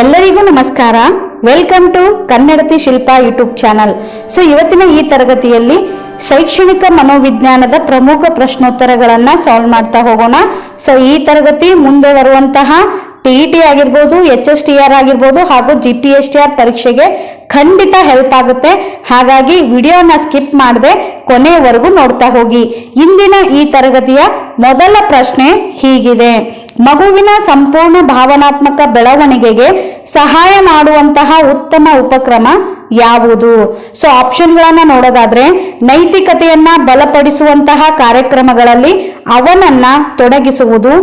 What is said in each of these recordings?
ಎಲ್ಲರಿಗೂ ನಮಸ್ಕಾರ. Welcome to Kannadathi Shilpa YouTube channel. So ಇವತ್ತಿನ ಈ ತರಗತಿಯಲ್ಲಿ ಶೈಕ್ಷಣಿಕ ಮನೋವಿಜ್ಞಾನದ ಪ್ರಮುಖ ಪ್ರಶ್ನೋತ್ತರಗಳನ್ನು ಸಾಲ್ವ್ ಮಾಡ್ತಾ ಹೋಗೋಣ. ಸೊ ಈ ತರಗತಿ ಮುಂದೆ ಬರುವಂತಹ ಟಿ ಇ ಟಿ ಆಗಿರ್ಬೋದು ಎಚ್ ಎಸ್ ಟಿ ಆರ್ ಆಗಿರ್ಬೋದು ಹಾಗೂ G P S T R ಪರೀಕ್ಷೆಗೆ ಖಂಡಿತ ಹೆಲ್ಪ್ ಆಗುತ್ತೆ. ಹಾಗಾಗಿ ವಿಡಿಯೋನ ಸ್ಕಿಪ್ ಮಾಡದೆ ಕೊನೆಯವರೆಗೂ ನೋಡ್ತಾ ಹೋಗಿ. ಇಂದಿನ ಈ ತರಗತಿಯ ಮೊದಲ ಪ್ರಶ್ನೆ ಹೀಗಿದೆ. ಮಗುವಿನ ಸಂಪೂರ್ಣ ಭಾವನಾತ್ಮಕ ಬೆಳವಣಿಗೆಗೆ ಸಹಾಯ ಮಾಡುವಂತಹ ಉತ್ತಮ ಉಪಕ್ರಮ ಯಾವುದು? ಸೊ ಆಪ್ಷನ್ಗಳನ್ನ ನೋಡೋದಾದ್ರೆ, ನೈತಿಕತೆಯನ್ನ ಬಲಪಡಿಸುವಂತಹ ಕಾರ್ಯಕ್ರಮಗಳಲ್ಲಿ ಅವನನ್ನ ತೊಡಗಿಸುವುದು.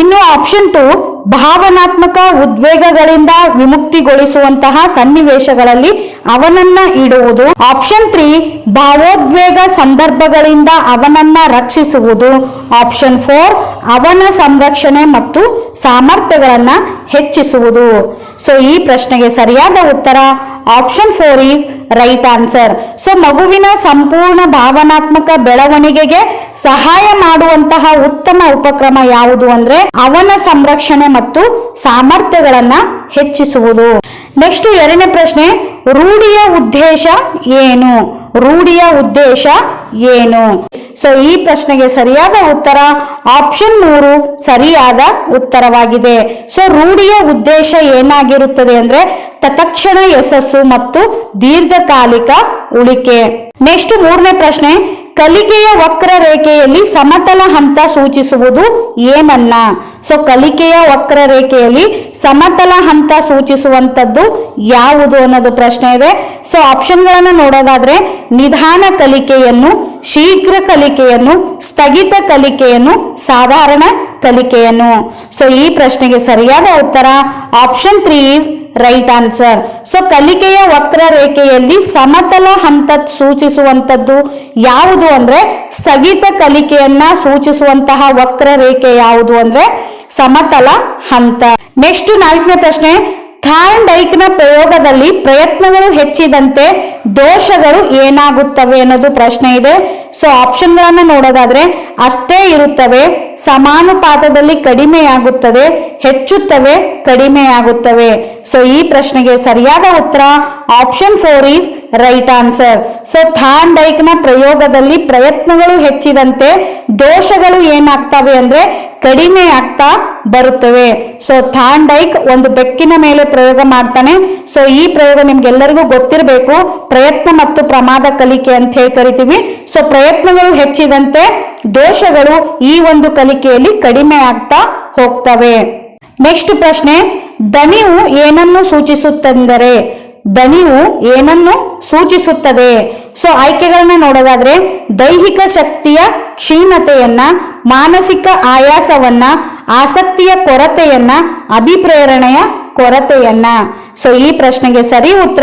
ಇನ್ನು ಆಪ್ಷನ್ ಟು ಭಾವನಾತ್ಮಕ ಉದ್ವೇಗಗಳಿಂದ ವಿಮುಕ್ತಿಗೊಳಿಸುವಂತಹ ಸನ್ನಿವೇಶಗಳಲ್ಲಿ ಅವನನ್ನ ಇಡುವುದು. ಆಪ್ಷನ್ ತ್ರೀ ಭಾವೋದ್ವೇಗ ಸಂದರ್ಭಗಳಿಂದ ಅವನನ್ನ ರಕ್ಷಿಸುವುದು. ಆಪ್ಷನ್ ಫೋರ್ ಅವನ ಸಂರಕ್ಷಣೆ ಮತ್ತು ಸಾಮರ್ಥ್ಯಗಳನ್ನ ಹೆಚ್ಚಿಸುವುದು. ಸೊ ಈ ಪ್ರಶ್ನೆಗೆ ಸರಿಯಾದ ಉತ್ತರ option four is right answer so ಮಗುವಿನ ಸಂಪೂರ್ಣ ಭಾವನಾತ್ಮಕ ಬೆಳವಣಿಗೆಗೆ ಸಹಾಯ ಮಾಡುವಂತಹ ಉತ್ತಮ ಉಪಕ್ರಮ ಯಾವುದು ಅಂದ್ರೆ ಅವನ ಸಂರಕ್ಷಣೆ ಮತ್ತು ಸಾಮರ್ಥ್ಯಗಳನ್ನ ಹೆಚ್ಚಿಸುವುದು. ನೆಕ್ಸ್ಟ್ ಎರಡನೇ ಪ್ರಶ್ನೆ, ರೂಢಿಯ ಉದ್ದೇಶ ಏನು? ರೂಢಿಯ ಉದ್ದೇಶ ಏನು? ಸೊ ಈ ಪ್ರಶ್ನೆಗೆ ಸರಿಯಾದ ಉತ್ತರ ಆಪ್ಷನ್ ಮೂರು ಸರಿಯಾದ ಉತ್ತರವಾಗಿದೆ. ಸೊ ರೂಢಿಯ ಉದ್ದೇಶ ಏನಾಗಿರುತ್ತದೆ ಅಂದ್ರೆ ತತ್ಕ್ಷಣ ಯಶಸ್ಸು ಮತ್ತು ದೀರ್ಘಕಾಲಿಕ ಉಳಿಕೆ. ನೆಕ್ಸ್ಟ್ ಮೂರನೇ ಪ್ರಶ್ನೆ ಕಲಿಕೆಯ ವಕ್ರರೇಖೆಯಲ್ಲಿ ಸಮತಲ ಹಂತ ಸೂಚಿಸುವುದು ಏನನ್ನ? ಸೊ ಕಲಿಕೆಯ ವಕ್ರರೇಖೆಯಲ್ಲಿ ಸಮತಲ ಹಂತ ಸೂಚಿಸುವಂತದ್ದು ಯಾವುದು ಅನ್ನೋದು ಪ್ರಶ್ನೆ ಇದೆ. ಸೊ ಆಪ್ಷನ್ಗಳನ್ನು ನೋಡೋದಾದ್ರೆ ನಿಧಾನ ಕಲಿಕೆಯನ್ನು, ಶೀಘ್ರ ಕಲಿಕೆಯನ್ನು, ಸ್ಥಗಿತ ಕಲಿಕೆಯನ್ನು ಸಾಧಾರಣ ಕಲಿಕೆಯನ್ನು. ಸೊ ಈ ಪ್ರಶ್ನೆಗೆ ಸರಿಯಾದ ಉತ್ತರ option three is right answer so ಕಲಿಕೆಯ ವಕ್ರರೇಖೆಯಲ್ಲಿ ಸಮತಲ ಹಂತ ಸೂಚಿಸುವಂತದ್ದು ಯಾವುದು ಅಂದ್ರೆ ಸ್ಥಗಿತ ಕಲಿಕೆಯನ್ನ ಸೂಚಿಸುವಂತಹ ವಕ್ರರೇಖೆ ಯಾವುದು ಅಂದ್ರೆ ಸಮತಲ ಹಂತ. ನೆಕ್ಸ್ಟ್ ನಾಲ್ಕನೇ ಪ್ರಶ್ನೆ ಥಾರ್ನ್ ಡೈಕ್ನ ಪ್ರಯೋಗದಲ್ಲಿ ಪ್ರಯತ್ನಗಳು ಹೆಚ್ಚಿದಂತೆ ದೋಷಗಳು ಏನಾಗುತ್ತವೆ ಅನ್ನೋದು ಪ್ರಶ್ನೆ ಇದೆ. ಸೊ ಆಪ್ಷನ್ಗಳನ್ನು ನೋಡೋದಾದ್ರೆ, ಅಷ್ಟೇ ಇರುತ್ತವೆ, ಸಮಾನುಪಾತದಲ್ಲಿ ಕಡಿಮೆಯಾಗುತ್ತದೆ, ಹೆಚ್ಚುತ್ತವೆ, ಕಡಿಮೆಯಾಗುತ್ತವೆ. ಸೊ ಈ ಪ್ರಶ್ನೆಗೆ ಸರಿಯಾದ ಉತ್ತರ option four is right answer so than ಡೈಕ್ನ ಪ್ರಯೋಗದಲ್ಲಿ ಪ್ರಯತ್ನಗಳು ಹೆಚ್ಚಿದಂತೆ ದೋಷಗಳು ಏನಾಗ್ತವೆ ಅಂದ್ರೆ ಕಡಿಮೆ ಆಗ್ತಾ ಬರುತ್ತವೆ. ಸೊ ಥಾನ್ ಡೈಕ್ ಒಂದು ಬೆಕ್ಕಿನ ಮೇಲೆ ಪ್ರಯೋಗ ಮಾಡ್ತಾನೆ. ಸೊ ಈ ಪ್ರಯೋಗ ನಿಮ್ಗೆಲ್ಲರಿಗೂ ಗೊತ್ತಿರಬೇಕು. ಪ್ರಯತ್ನ ಮತ್ತು ಪ್ರಮಾದ ಕಲಿಕೆ ಅಂತ ಹೇಳಿ ಕರಿತೀವಿ. ಸೊ ಪ್ರಯತ್ನಗಳು ಹೆಚ್ಚಿದಂತೆ ದೋಷಗಳು ಈ ಒಂದು ಕಲಿಕೆಯಲ್ಲಿ ಕಡಿಮೆ ಆಗ್ತಾ ಹೋಗ್ತವೆ. ನೆಕ್ಸ್ಟ್ ಪ್ರಶ್ನೆ, ದಣಿವು ಏನನ್ನು ಸೂಚಿಸುತ್ತೆಂದರೆ? ದಣಿವು ಏನನ್ನು ಸೂಚಿಸುತ್ತದೆ? ಸೊ ಆಯ್ಕೆಗಳನ್ನ ನೋಡೋದಾದ್ರೆ ದೈಹಿಕ ಶಕ್ತಿಯ ಕ್ಷೀಣತೆಯನ್ನ, ಮಾನಸಿಕ ಆಯಾಸವನ್ನ ಆಸಕ್ತಿಯ ಕೊರತೆಯನ್ನು ಅಭಿಪ್ರೇರಣೆಯ ಕೊರತೆಯನ್ನ? ಸೊ ಈ ಪ್ರಶ್ನೆಗೆ ಸರಿ ಉತ್ತರ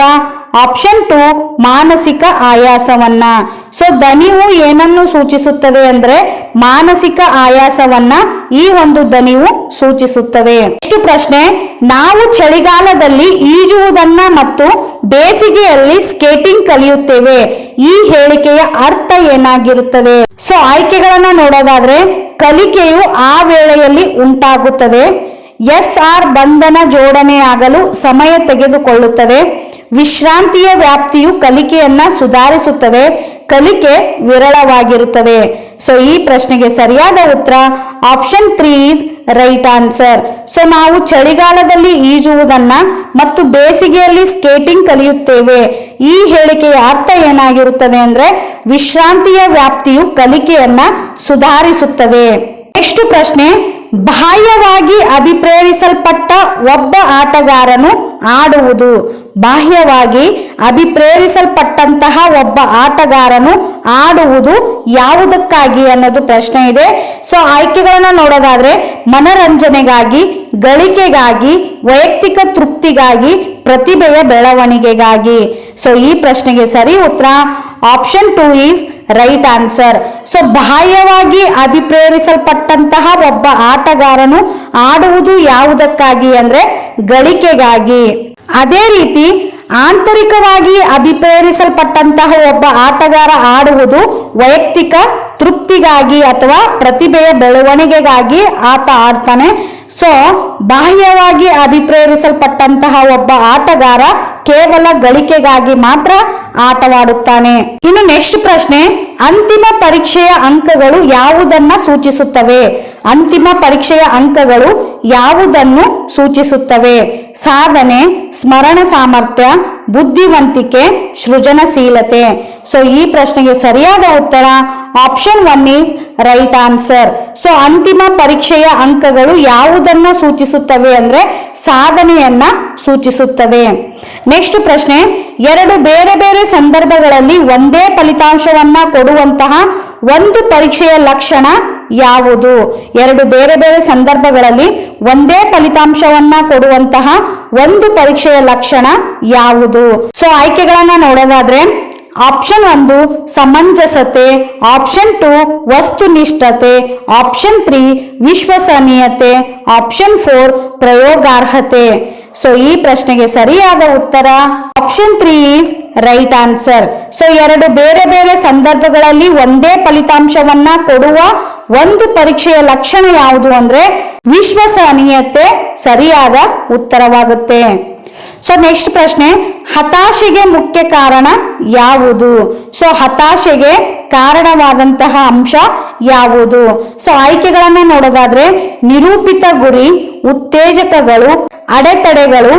ಆಪ್ಷನ್ ಟು ಮಾನಸಿಕ ಆಯಾಸವನ್ನ. ಸೊ ದನಿವು ಏನನ್ನು ಸೂಚಿಸುತ್ತದೆ ಅಂದ್ರೆ ಮಾನಸಿಕ ಆಯಾಸವನ್ನ ಈ ಒಂದು ದನಿವು ಸೂಚಿಸುತ್ತದೆ. ಇಷ್ಟು ಪ್ರಶ್ನೆ? ನಾವು ಚಳಿಗಾಲದಲ್ಲಿ ಈಜುವುದನ್ನ ಮತ್ತು ಬೇಸಿಗೆಯಲ್ಲಿ ಸ್ಕೇಟಿಂಗ್ ಕಲಿಯುತ್ತೇವೆ. ಈ ಹೇಳಿಕೆಯ ಅರ್ಥ ಏನಾಗಿರುತ್ತದೆ? ಸೊ ಆಯ್ಕೆಗಳನ್ನ ನೋಡೋದಾದ್ರೆ ಕಲಿಕೆಯು ಆ ವೇಳೆಯಲ್ಲಿ ಉಂಟಾಗುತ್ತದೆ. ಎಸ್ ಆರ್ ಬಂಧನ ಜೋಡಣೆಯಾಗಲು ಸಮಯ ತೆಗೆದುಕೊಳ್ಳುತ್ತದೆ. ವಿಶ್ರಾಂತಿಯ ವ್ಯಾಪ್ತಿಯು ಕಲಿಕೆಯನ್ನ ಸುಧಾರಿಸುತ್ತದೆ. ಕಲಿಕೆ ವಿರಳವಾಗಿರುತ್ತದೆ. ಸೊ ಈ ಪ್ರಶ್ನೆಗೆ ಸರಿಯಾದ ಉತ್ತರ option three is right answer so ನಾವು ಚಳಿಗಾಲದಲ್ಲಿ ಈಜುವುದನ್ನ ಮತ್ತು ಬೇಸಿಗೆಯಲ್ಲಿ ಸ್ಕೇಟಿಂಗ್ ಕಲಿಯುತ್ತೇವೆ. ಈ ಹೇಳಿಕೆಯ ಅರ್ಥ ಏನಾಗಿರುತ್ತದೆ ಅಂದ್ರೆ ವಿಶ್ರಾಂತಿಯ ವ್ಯಾಪ್ತಿಯು ಕಲಿಕೆಯನ್ನ ಸುಧಾರಿಸುತ್ತದೆ. ನೆಕ್ಸ್ಟ್ ಪ್ರಶ್ನೆ ಬಾಹ್ಯವಾಗಿ ಅಭಿಪ್ರೇರಿಸಲ್ಪಟ್ಟ ಒಬ್ಬ ಆಟಗಾರನು ಆಡುವುದು. ಬಾಹ್ಯವಾಗಿ ಅಭಿಪ್ರೇರಿಸಲ್ಪಟ್ಟಂತಹ ಒಬ್ಬ ಆಟಗಾರನು ಆಡುವುದು ಯಾವುದಕ್ಕಾಗಿ ಅನ್ನೋದು ಪ್ರಶ್ನೆ ಇದೆ. ಸೊ ಆಯ್ಕೆಗಳನ್ನ ನೋಡೋದಾದ್ರೆ ಮನರಂಜನೆಗಾಗಿ, ಗಳಿಕೆಗಾಗಿ, ವೈಯಕ್ತಿಕ ತೃಪ್ತಿಗಾಗಿ ಪ್ರತಿಭೆಯ ಬೆಳವಣಿಗೆಗಾಗಿ. ಸೊ ಈ ಪ್ರಶ್ನೆಗೆ ಸರಿ ಉತ್ತರ. Option two is right answer so ಬಾಹ್ಯವಾಗಿ ಅಭಿಪ್ರೇರಿಸಲ್ಪಟ್ಟಂತಹ ಒಬ್ಬ ಆಟಗಾರನು ಆಡುವುದು ಯಾವುದಕ್ಕಾಗಿ ಅಂದ್ರೆ ಗಳಿಕೆಗಾಗಿ. ಅದೇ ರೀತಿ ಆಂತರಿಕವಾಗಿ ಅಭಿಪ್ರೇರಿಸಲ್ಪಟ್ಟಂತಹ ಒಬ್ಬ ಆಟಗಾರ ಆಡುವುದು ವೈಯಕ್ತಿಕ ತೃಪ್ತಿಗಾಗಿ ಅಥವಾ ಪ್ರತಿಭೆಯ ಬೆಳವಣಿಗೆಗಾಗಿ ಆತ ಆಡ್ತಾನೆ. ಸೊ ಬಾಹ್ಯವಾಗಿ ಅಭಿಪ್ರೇರಿಸಲ್ಪಟ್ಟಂತಹ ಒಬ್ಬ ಆಟಗಾರ ಕೇವಲ ಗಳಿಕೆಗಾಗಿ ಮಾತ್ರ ಆಟವಾಡುತ್ತಾನೆ. ಇನ್ನು ನೆಕ್ಸ್ಟ್ ಪ್ರಶ್ನೆ, ಅಂತಿಮ ಪರೀಕ್ಷೆಯ ಅಂಕಗಳು ಯಾವುದನ್ನ ಸೂಚಿಸುತ್ತವೆ? ಅಂತಿಮ ಪರೀಕ್ಷೆಯ ಅಂಕಗಳು ಯಾವುದನ್ನು ಸೂಚಿಸುತ್ತವೆ? ಸಾಧನೆ, ಸ್ಮರಣ ಸಾಮರ್ಥ್ಯ, ಬುದ್ಧಿವಂತಿಕೆ, ಸೃಜನಶೀಲತೆ. ಸೊ ಈ ಪ್ರಶ್ನೆಗೆ ಸರಿಯಾದ ಉತ್ತರ option one is right answer so ಅಂತಿಮ ಪರೀಕ್ಷೆಯ ಅಂಕಗಳು ಯಾವುದನ್ನ ಸೂಚಿಸುತ್ತವೆ ಅಂದ್ರೆ ಸಾಧನೆಯನ್ನ ಸೂಚಿಸುತ್ತದೆ ನೆಕ್ಸ್ಟ್ ಪ್ರಶ್ನೆ, ಎರಡು ಬೇರೆ ಬೇರೆ ಸಂದರ್ಭಗಳಲ್ಲಿ ಒಂದೇ ಫಲಿತಾಂಶವನ್ನ ಕೊಡುವಂತಹ ಒಂದು ಪರೀಕ್ಷೆಯ ಲಕ್ಷಣ ಯಾವುದು? ಎರಡು ಬೇರೆ ಬೇರೆ ಸಂದರ್ಭಗಳಲ್ಲಿ ಒಂದೇ ಫಲಿತಾಂಶವನ್ನ ಕೊಡುವಂತಹ ಒಂದು ಪರೀಕ್ಷೆಯ ಲಕ್ಷಣ ಯಾವುದು? ಸೊ ಆಯ್ಕೆಗಳನ್ನ ನೋಡೋದಾದ್ರೆ ಆಪ್ಷನ್ ಒಂದು ಸಮಂಜಸತೆ ಆಪ್ಷನ್ ಟು ವಸ್ತುನಿಷ್ಠತೆ ಆಪ್ಷನ್ ತ್ರೀ ವಿಶ್ವಸನೀಯತೆ ಆಪ್ಷನ್ ಫೋರ್ ಪ್ರಯೋಗಾರ್ಹತೆ. ಸೊ ಈ ಪ್ರಶ್ನೆಗೆ ಸರಿಯಾದ ಉತ್ತರ option three is right answer so ಎರಡು ಬೇರೆ ಬೇರೆ ಸಂದರ್ಭಗಳಲ್ಲಿ ಒಂದೇ ಫಲಿತಾಂಶವನ್ನ ಕೊಡುವ ಒಂದು ಪರೀಕ್ಷೆಯ ಲಕ್ಷಣ ಯಾವುದು ಅಂದ್ರೆ ವಿಶ್ವಸನೀಯತೆ ಸರಿಯಾದ ಉತ್ತರವಾಗುತ್ತೆ. ಸೊ ನೆಕ್ಸ್ಟ್ ಪ್ರಶ್ನೆ, ಹತಾಶೆಗೆ ಮುಖ್ಯ ಕಾರಣ ಯಾವುದು? ಸೊ ಹತಾಶೆಗೆ ಕಾರಣವಾದಂತಹ ಅಂಶ ಯಾವುದು? ಸೊ ಆಯ್ಕೆಗಳನ್ನ ನೋಡೋದಾದ್ರೆ, ನಿರೂಪಿತ ಗುರಿ, ಉತ್ತೇಜಕಗಳು ಅಡೆತಡೆಗಳು,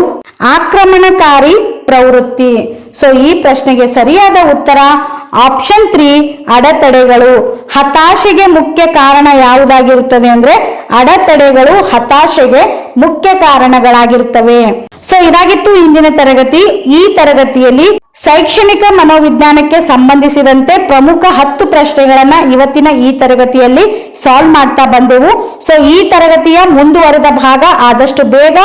ಆಕ್ರಮಣಕಾರಿ ಪ್ರವೃತ್ತಿ. ಸೊ ಈ ಪ್ರಶ್ನೆಗೆ ಸರಿಯಾದ ಉತ್ತರ ಆಪ್ಷನ್ ತ್ರೀ ಅಡೆತಡೆಗಳು. ಹತಾಶೆಗೆ ಮುಖ್ಯ ಕಾರಣ ಯಾವುದಾಗಿರುತ್ತದೆ ಅಂದ್ರೆ ಅಡೆತಡೆಗಳು ಹತಾಶೆಗೆ ಮುಖ್ಯ ಕಾರಣಗಳಾಗಿರುತ್ತವೆ. ಸೊ ಇದಾಗಿತ್ತು ಇಂದಿನ ತರಗತಿ. ಈ ತರಗತಿಯಲ್ಲಿ ಶೈಕ್ಷಣಿಕ ಮನೋವಿಜ್ಞಾನಕ್ಕೆ ಸಂಬಂಧಿಸಿದಂತೆ ಪ್ರಮುಖ ಹತ್ತು ಪ್ರಶ್ನೆಗಳನ್ನ ಇವತ್ತಿನ ಈ ತರಗತಿಯಲ್ಲಿ ಸಾಲ್ವ್ ಮಾಡ್ತಾ ಬಂದೆವು. ಸೊ ಈ ತರಗತಿಯ ಮುಂದುವರೆದ ಭಾಗ ಆದಷ್ಟು ಬೇಗ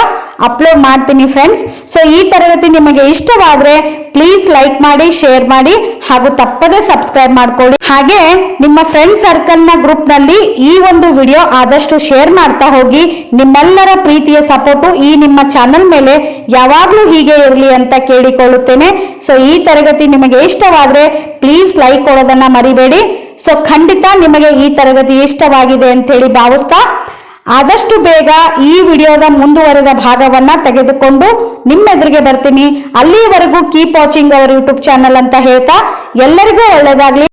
ಅಪ್ಲೋಡ್ ಮಾಡ್ತೀನಿ ಫ್ರೆಂಡ್ಸ್ ಸೊ ಈ ತರಗತಿ ನಿಮಗೆ ಇಷ್ಟವಾದ್ರೆ ಪ್ಲೀಸ್ ಲೈಕ್ ಮಾಡಿ ಶೇರ್ ಮಾಡಿ ಹಾಗೂ ತಪ್ಪದೆ ಸಬ್ಸ್ಕ್ರೈಬ್ ಮಾಡ್ಕೊಳ್ಳಿ. ಹಾಗೆ ನಿಮ್ಮ ಫ್ರೆಂಡ್ ಸರ್ಕಲ್ನ ಗ್ರೂಪ್ನಲ್ಲಿ ಈ ಒಂದು ವಿಡಿಯೋ ಆದಷ್ಟು ಶೇರ್ ಮಾಡ್ತಾ ಹೋಗಿ. ನಿಮ್ಮೆಲ್ಲರ ಪ್ರೀತಿಯ ಸಪೋರ್ಟು ಈ ನಿಮ್ಮ ಚಾನೆಲ್ ಮೇಲೆ ಯಾವಾಗಲೂ ಹೀಗೆ ಇರಲಿ ಅಂತ ಕೇಳಿಕೊಳ್ಳುತ್ತೇನೆ. ಸೊ ಈ ತರಗತಿ ನಿಮಗೆ ಇಷ್ಟವಾದ್ರೆ ಪ್ಲೀಸ್ ಲೈಕ್ ಕೊಡೋದನ್ನು ಮರಿಬೇಡಿ. ಸೊ ಖಂಡಿತ ನಿಮಗೆ ಈ ತರಗತಿ ಇಷ್ಟವಾಗಿದೆ ಅಂತ ಹೇಳಿ ಭಾವಿಸ್ತಾ, ಆದಷ್ಟು ಬೇಗ ಈ ವಿಡಿಯೋದ ಮುಂದುವರೆದ ಭಾಗವನ್ನ ತೆಗೆದುಕೊಂಡು ನಿಮ್ಮೆದುರಿಗೆ ಬರ್ತೀನಿ. ಅಲ್ಲಿವರೆಗೂ keep watching our YouTube channel ಅಂತ ಹೇಳ್ತಾ, ಎಲ್ಲರಿಗೂ ಒಳ್ಳೆಯದಾಗ್ಲಿ